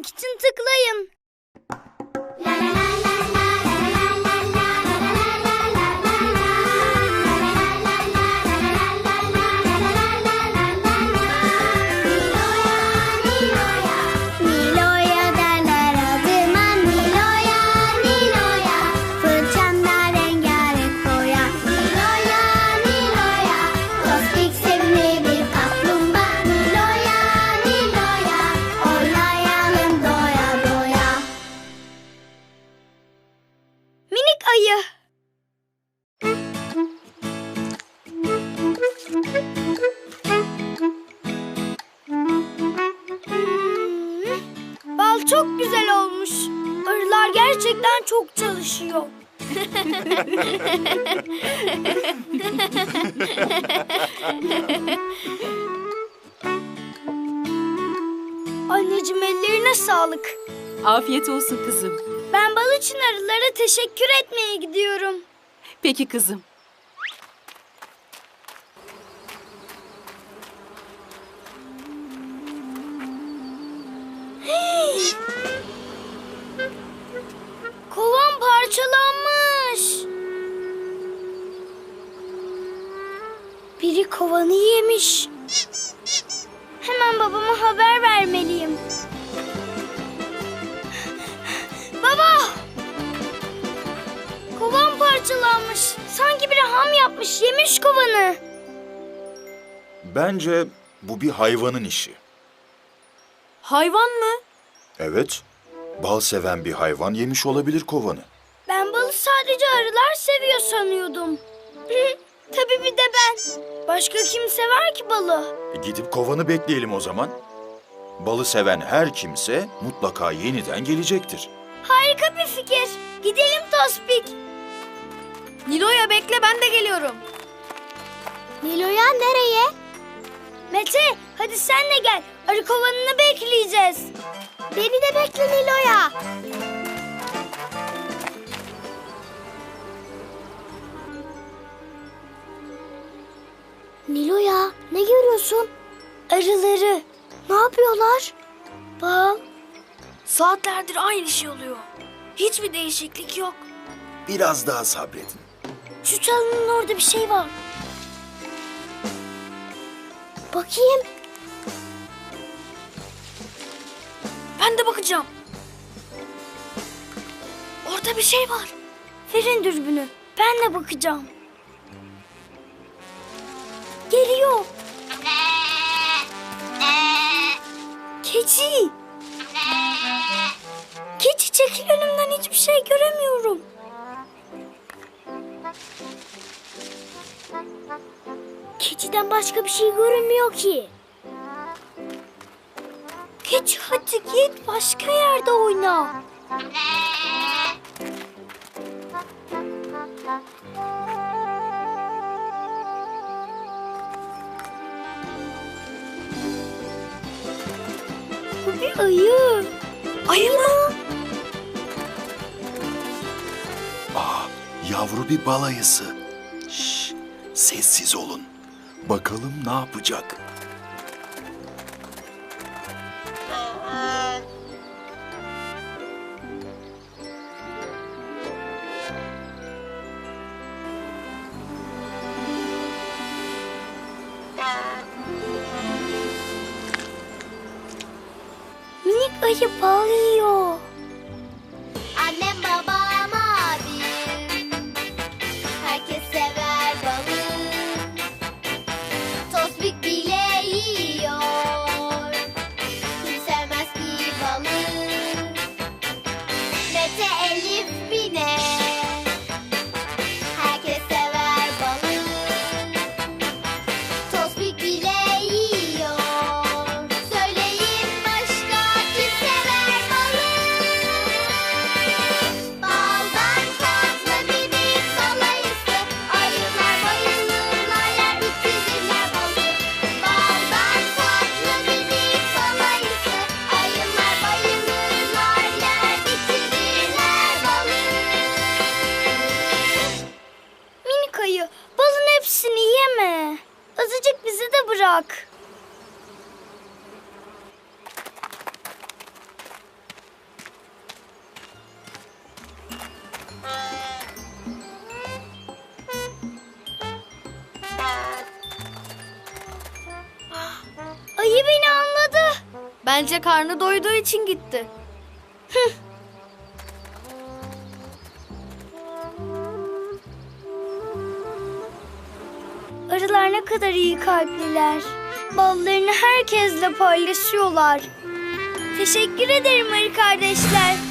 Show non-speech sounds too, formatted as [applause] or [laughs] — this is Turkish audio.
için tıklayın. Ayı. Hmm, Bal çok güzel olmuş. Arılar gerçekten çok çalışıyor. [laughs] Anneciğim ellerine sağlık. Afiyet olsun kızım. Ben bal için arılara teşekkür etmeye gidiyorum. Peki kızım. [gasps] Kovan parçalanmış. Biri kovanı yemiş. Hemen babama haber vermeliyim. [gasps] Baba! Parçalanmış. Sanki biri ham yapmış, yemiş kovanı. Bence bu bir hayvanın işi. Hayvan mı? Evet, bal seven bir hayvan yemiş olabilir kovanı. Ben balı sadece arılar seviyor sanıyordum. [laughs] Tabii bir de ben. Başka kim sever ki balı? E, gidip kovanı bekleyelim o zaman. Balı seven her kimse mutlaka yeniden gelecektir. Harika bir fikir. Gidelim Tospik. Nilo'ya bekle ben de geliyorum. Nilo'ya nereye? Mete hadi sen de gel. Arı kovanını bekleyeceğiz. Beni de bekle Nilo'ya Nilo'ya ne görüyorsun? Arıları. Ne yapıyorlar? Bal. Saatlerdir aynı şey oluyor. Hiçbir değişiklik yok. Biraz daha sabredin. Şu çalının orada bir şey var. Bakayım. Ben de bakacağım. Orada bir şey var. Verin dürbünü. Ben de bakacağım. Geliyor. Keçi. Keçi çekil önümden hiçbir şey göremiyorum. Keçiden başka bir şey görünmüyor ki. Keçi hadi git başka yerde oyna. Bu bir ayı. Ayı mı? Yavru bir bal ayısı. Şş, sessiz olun. Bakalım ne yapacak? Minik ayı bal Bence karnı doyduğu için gitti. Arılar ne kadar iyi kalpliler. Ballarını herkesle paylaşıyorlar. Teşekkür ederim arı kardeşler.